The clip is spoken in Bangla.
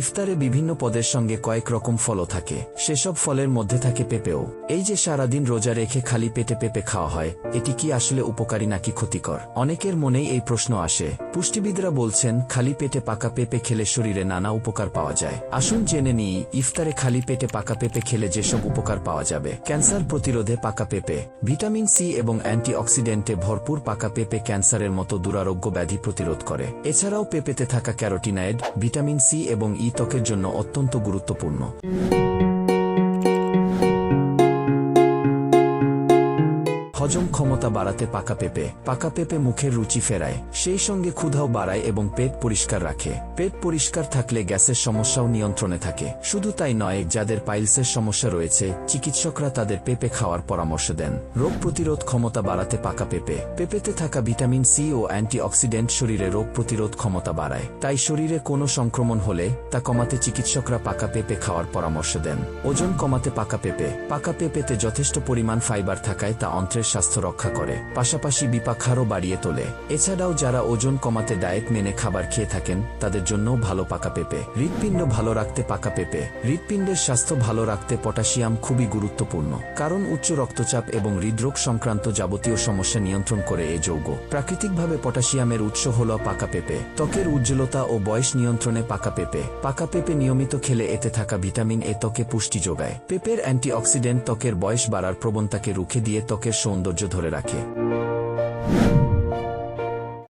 ইফতারে বিভিন্ন পদের সঙ্গে কয়েক রকম ফলও থাকে। সেসব ফলের মধ্যে থাকে পেঁপেও। এই যে সারাদিন রোজা রেখে খালি পেটে পেঁপে খাওয়া হয়, এটি কি আসলে উপকারী নাকি ক্ষতিকর? অনেকের মনেই এই প্রশ্ন আসে। পুষ্টিবিদরা বলছেন, খালি পেটে পাকা পেঁপে খেলে শরীরে নানা উপকার পাওয়া যায়। আসুন জেনে নিই, ইফতারে খালি পেটে পাকা পেঁপে খেলে যেসব উপকার পাওয়া যাবে। ক্যান্সার প্রতিরোধে পাকা পেঁপে। ভিটামিন সি এবং অ্যান্টিঅক্সিডেন্টে ভরপুর পাকা পেঁপে ক্যান্সারের মতো দুরারোগ্য ব্যাধি প্রতিরোধ করে। এছাড়াও পেঁপেতে থাকা ক্যারোটিনাইড ভিটামিন সি এবং ই ত্বকের জন্য অত্যন্ত গুরুত্বপূর্ণ। হজম ক্ষমতা বাড়াতে পাকা পেঁপে পাকা পেঁপে মুখের রুচি ফেরায়, সেই সঙ্গে ক্ষুধাও বাড়ায় এবং পেট পরিষ্কার রাখে। পেট পরিষ্কার থাকলে গ্যাসের সমস্যাও নিয়ন্ত্রণে থাকে। শুধু তাই নয়, যাদের পাইলসের সমস্যা রয়েছে, চিকিৎসকরা তাদের পেঁপে খাওয়ার পরামর্শ দেন। রোগ প্রতিরোধ ক্ষমতা বাড়াতে পাকা পেঁপে। পেঁপেতে থাকা ভিটামিন সি ও অ্যান্টিঅক্সিডেন্ট শরীরে রোগ প্রতিরোধ ক্ষমতা বাড়ায়। তাই শরীরে কোনো সংক্রমণ হলে তা কমাতে চিকিৎসকরা পাকা পেঁপে খাওয়ার পরামর্শ দেন। ওজন কমাতে পাকা পেঁপে। পাকা পেঁপেতে যথেষ্ট পরিমাণ ফাইবার থাকায় তা অন্ত্রের স্বাস্থ্য রক্ষা করে, পাশাপাশি বিপাখারও বাড়িয়ে তোলে। এছাড়াও যারা ওজন কমাতে ডায়েট মেনে খাবার খেয়ে থাকেন, তাদের জন্যও ভালো পাকা পেঁপে। হৃৎপিণ্ড ভালো রাখতে পাকা পেঁপে। হৃৎপিণ্ডের স্বাস্থ্য ভালো রাখতে পটাশিয়াম খুবই গুরুত্বপূর্ণ, কারণ উচ্চ রক্তচাপ এবং হৃদরোগ সংক্রান্ত যাবতীয় সমস্যা নিয়ন্ত্রণ করে এই যৌগ। প্রাকৃতিকভাবে পটাশিয়ামের উৎস হল পাকা পেঁপে। ত্বকের উজ্জ্বলতা ও বয়স নিয়ন্ত্রণে পাকা পেঁপে। পাকা পেঁপে নিয়মিত খেলে এতে থাকা ভিটামিন এ ত্বকে পুষ্টি যোগায়। পেঁপের অ্যান্টিঅক্সিডেন্ট ত্বকের বয়স বাড়ার প্রবণতাকে রুখে দিয়ে ত্বকের সৌন্দর্য ধরে রাখে।